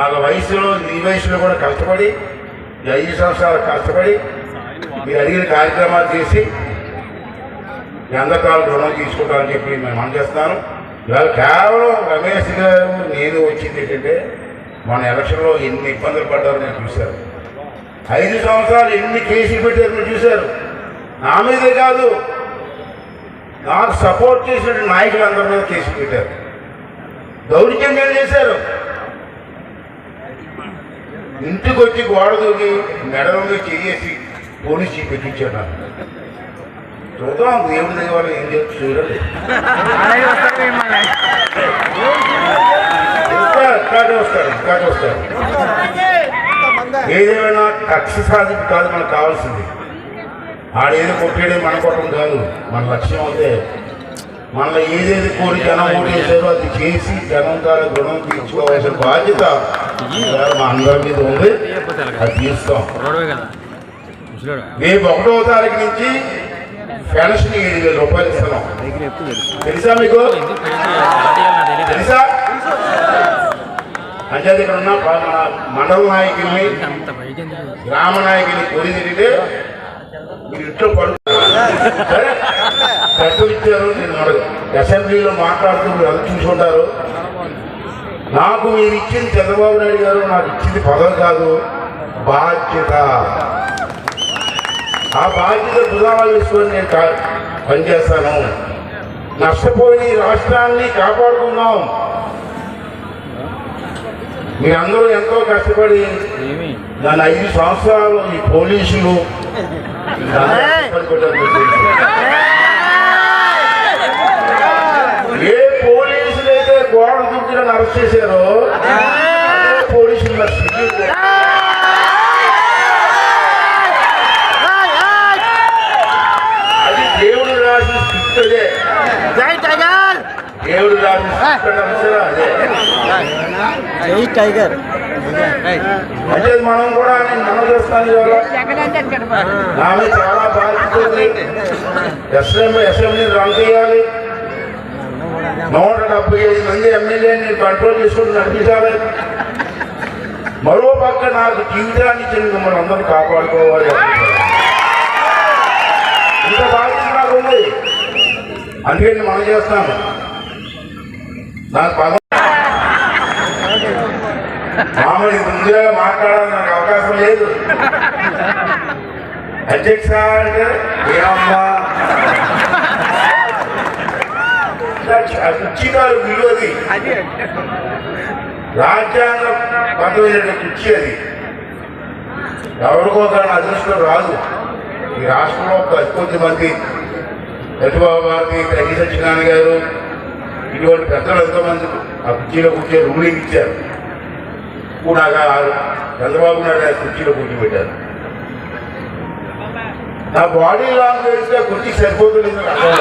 ఆ వయసులో మీ వయసులో కూడా కష్టపడి ఐదు సంవత్సరాలు కష్టపడి మీరు అడిగిన కార్యక్రమాలు చేసి మీ రుణం తీసుకుంటామని చెప్పి మేము అందజేస్తున్నాను ఇవాళ కేవలం రమేష్ గారు నేను వచ్చింది ఏంటంటే మన ఎలక్షన్లో ఎన్ని ఇబ్బందులు పడ్డారో నేను చూశారు ఐదు సంవత్సరాలు ఎన్ని కేసులు పెట్టారు మీరు చూశారు. నా మీదే కాదు నాకు సపోర్ట్ చేసిన నాయకులందరి మీద కేసులు పెట్టారు. దౌర్జన్యం చేశారు. ఇంటికి వచ్చి గోడ దూకి మెడలో చేసి పోలీస్ పెట్టించాడు చూద్దాం దేవుడి వాళ్ళు ఏం వస్తారు మిమ్మల్ని. ఇంకా చూస్తారు ఇంకా చూస్తారు ఏదేమైనా కక్ష సాధింపు కాదు మనకు కావాల్సింది. ఆడేది కొట్టేది మన కొట్టడం కాదు మన లక్ష్యం అయితే మనలో ఏదేది కోరి జనం ఓటు వేసారో అది చేసి జనం ద్వారా రుణం తీర్చుకోవాల్సిన బాధ్యత మా అందరి మీద ఉంది అది తీస్తాం. రోడ్వే కదా? ముసలాడు? రేపు ఒకటో తారీఖు నుంచి పెన్షన్ ఏడు వేల రూపాయలు ఇస్తున్నాం. తెలుసా మీకు? తెలుసా? అంచేది ఇక్కడ ఉన్న మండల నాయకుల్ని? గ్రామ నాయకుని కోరి తిరిగితే మీరు ఇంట్లో పడుతున్నారు ఇచ్చారు నేను అసెంబ్లీలో మాట్లాడుతూ మీరు అది చూసుకుంటారు నాకు మీరు ఇచ్చింది చంద్రబాబు నాయుడు గారు నాకు ఇచ్చింది పదవి కాదు బాధ్యత. ఆ బాధ్యత భుజాలు వేసుకొని నేను పనిచేస్తాను. నష్టపోయిన ఈ రాష్ట్రాన్ని కాపాడుకుందాం. మీరందరూ ఎంతో కష్టపడి దాని ఐదు సంవత్సరాలు ఈ పోలీసులు దాన్ని కష్టపడి పెట్టారు మీకు తెలుసు. ఏ పోలీసులు అయితే గోడ దుడ్డులను అరెస్ట్ చేశారో? అదే. పోలీసుల అది దేవుడు రాసిన స్క్రిప్ట్ అదే. జై టైగర్. దేవుడు రాసిన స్క్రిప్ట్ అంటారా అదే. జై టైగర్. అంటే మనం కూడా మనం చేస్తాను చాలా బాధ్యత అసెంబ్లీని రన్ చేయాలి. ముప్పై ఐదు మంది ఎమ్మెల్యేని కంట్రోల్ చేసుకుని నడిపించాలి మరో పక్క నాకు జీవితాన్ని ఇచ్చిన మిమ్మల్ని అందరూ కాపాడుకోవాలి. ఇంత బాధ్యత నాకు ఉంది. అందుకని మనం చేస్తాను. నాకు పదం మామూలు ముందుగా మాట్లాడాలని నాకు అవకాశం లేదు. అధ్యక్ష అంటే ఏమమ్మా కుర్చీకారు విలువది. రాజ్యాంగ బద్దమైన కుర్చీ అది. ఎవరికో కానీ అదృష్టం రాదు. ఈ రాష్ట్రంలో కొద్ది మంది రఘుబాబు గారికి తగ్గి సత్యనారాయణ గారు ఇటువంటి పెద్దలు ఎంతోమంది ఆ కుర్చీలో కూర్చొని రూలింగ్ ఇచ్చారు. కూడా చంద్రబాబు నాయుడు ఆ కుర్చీలో కూర్చోబెట్టారు. నా బాడీ లాంగ్వేజ్గా కుర్చీ సరిపోతుంది అర్థం.